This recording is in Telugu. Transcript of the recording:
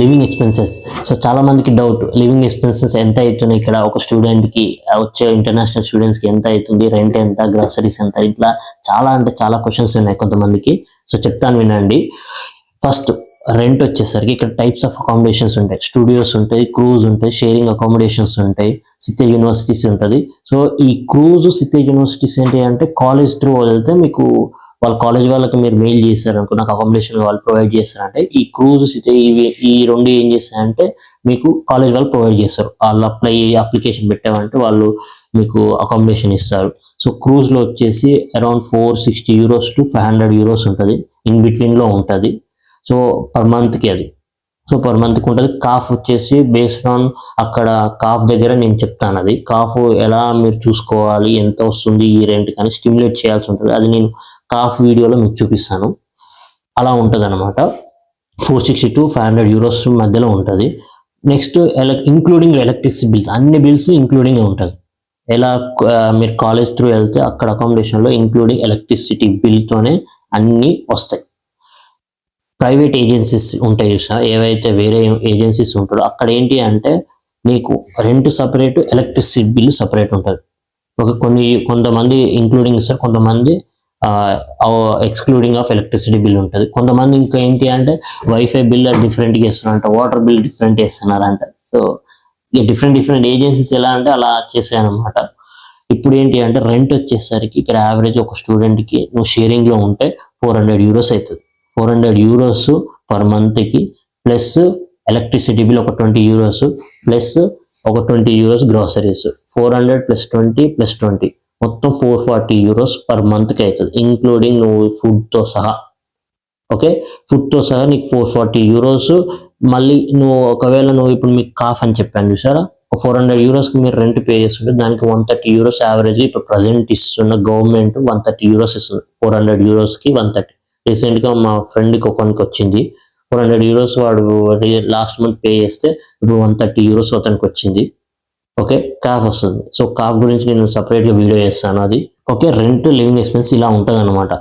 Living expenses. సో చాలా మందికి డౌట్ లివింగ్ ఎక్స్పెన్సెస్ ఎంత అవుతుంది ఇక్కడ ఒక స్టూడెంట్కి వచ్చే ఇంటర్నేషనల్ స్టూడెంట్స్కి ఎంత అవుతుంది? రెంట్ ఎంత? గ్రాసరీస్ ఎంత? ఇట్లా చాలా అంటే చాలా క్వశ్చన్స్ ఉన్నాయి కొంతమందికి. సో చెప్తాను వినండి. ఫస్ట్ రెంట్ వచ్చేసరికి ఇక్కడ టైప్స్ ఆఫ్ అకామిడేషన్స్ ఉంటాయి. స్టూడియోస్ ఉంటాయి క్రూజ్ ఉంటాయి షేరింగ్ అకామిడేషన్స్ ఉంటాయి సితే యూనివర్సిటీస్ ఉంటుంది. సో ఈ క్రూజ్ సితే యూనివర్సిటీస్ ఏంటి అంటే కాలేజ్ త్రూ వెళ్తే మీకు వాళ్ళ కాలేజ్ వాళ్ళకి మీరు మెయిల్ చేశారనుకో నాకు అకామిడేషన్ వాళ్ళు ప్రొవైడ్ చేస్తారంటే ఈ క్రూజ్ సిటీ ఇవి ఈ రెండు ఏం చేస్తారంటే మీకు కాలేజ్ వాళ్ళు ప్రొవైడ్ చేస్తారు. వాళ్ళు అప్లై అప్లికేషన్ పెట్టామంటే వాళ్ళు మీకు అకామిడేషన్ ఇస్తారు. సో క్రూజ్లో వచ్చేసి around four sixty euros to five hundred euros ఉంటుంది. ఇన్ బిట్వీన్లో ఉంటుంది. సో పర్ మంత్కి అది. సో పర్ మంత్ ఉంటుంది కాఫ్ వచ్చేసి బేస్డ్ ఆన్ అక్కడ కాఫ్ దగ్గర నేను చెప్తాను అది. కాఫ్ ఎలా మీరు చూసుకోవాలి ఎంత వస్తుంది ఈ రెంట్ కానీ స్టిమ్యులేట్ చేయాల్సి ఉంటుంది. అది నేను కాఫ్ వీడియోలో మీకు చూపిస్తాను. అలా ఉంటుంది అనమాట four sixty to five hundred euros మధ్యలో ఉంటుంది. నెక్స్ట్ ఎలక్ ఇంక్లూడింగ్ ఎలక్ట్రిసిటీ బిల్స్. అన్ని బిల్స్ ఇంక్లూడింగ్ ఉంటుంది. ఎలా మీరు కాలేజ్ త్రూ వెళ్తే అక్కడ అకామిడేషన్లో ఇంక్లూడింగ్ ఎలక్ట్రిసిటీ బిల్తోనే అన్నీ వస్తాయి. ప్రైవేట్ ఏజెన్సీస్ ఉంటాయి సార్ ఏవైతే వేరే ఏజెన్సీస్ ఉంటాడో అక్కడ ఏంటి అంటే మీకు rent separate electricity bill separate ఉంటుంది. ఒక కొన్ని కొంతమంది ఇంక్లూడింగ్ సార్ కొంతమంది ఎక్స్క్లూడింగ్ ఆఫ్ ఎలక్ట్రిసిటీ బిల్ ఉంటుంది. కొంతమంది ఇంకా ఏంటి అంటే వైఫై బిల్ డిఫరెంట్గా ఇస్తున్నారంట వాటర్ బిల్ డిఫరెంట్ ఇస్తున్నారంట సో డిఫరెంట్ డిఫరెంట్ ఏజెన్సీస్ ఎలా అంటే అలా చేసాయన్నమాట ఇప్పుడు ఏంటి అంటే రెంట్ వచ్చేసరికి ఇక్కడ యావరేజ్ ఒక స్టూడెంట్కి కి నువ్వు షేరింగ్లో ఉంటే ఫోర్ హండ్రెడ్ యూరోస్ అవుతుంది. ఫోర్ హండ్రెడ్ యూరోస్ పర్ మంత్కి ప్లస్ ఎలక్ట్రిసిటీ బిల్ ఒక ట్వంటీ యూరోస్ ప్లస్ ఒక twenty euros groceries. Four hundred plus twenty plus twenty. మొత్తం ఫోర్ ఫార్టీ యూరోస్ పర్ మంత్కి అవుతుంది ఇంక్లూడింగ్ నువ్వు ఫుడ్తో సహా. ఓకే? ఫుడ్తో సహా నీకు ఫోర్ ఫార్టీ యూరోస్. మళ్ళీ నువ్వు ఒకవేళ నువ్వు ఇప్పుడు మీకు కాఫ్ అని చెప్పాను చూసారా? ఒక ఫోర్ హండ్రెడ్ యూరోస్కి మీరు రెంట్ పే చేస్తుంటే దానికి వన్ థర్టీ యూరోస్ యావరేజ్ ఇప్పుడు ప్రజెంట్ ఇస్తున్న గవర్నమెంట్ వన్ థర్టీ యూరోస్ ఇస్తుంది. ఫోర్ హండ్రెడ్ యూరోస్కి వన్ థర్టీ. రీసెంట్గా మా ఫ్రెండ్కి ఒకనికి వచ్చింది. ఫోర్ హండ్రెడ్ యూరోస్ వాడు లాస్ట్ మంత్ పే చేస్తే ఇప్పుడు వన్ థర్టీ యూరోస్ అతనికి వచ్చింది. ఓకే కాఫ్ వస్తుంది. సో కాఫ్ గురించి నేను సపరేట్గా వీడియో చేస్తాను. అది. ఓకే రెంట్ లివింగ్ ఎక్స్పెన్స్ ఇలా ఉంటుంది అనమాట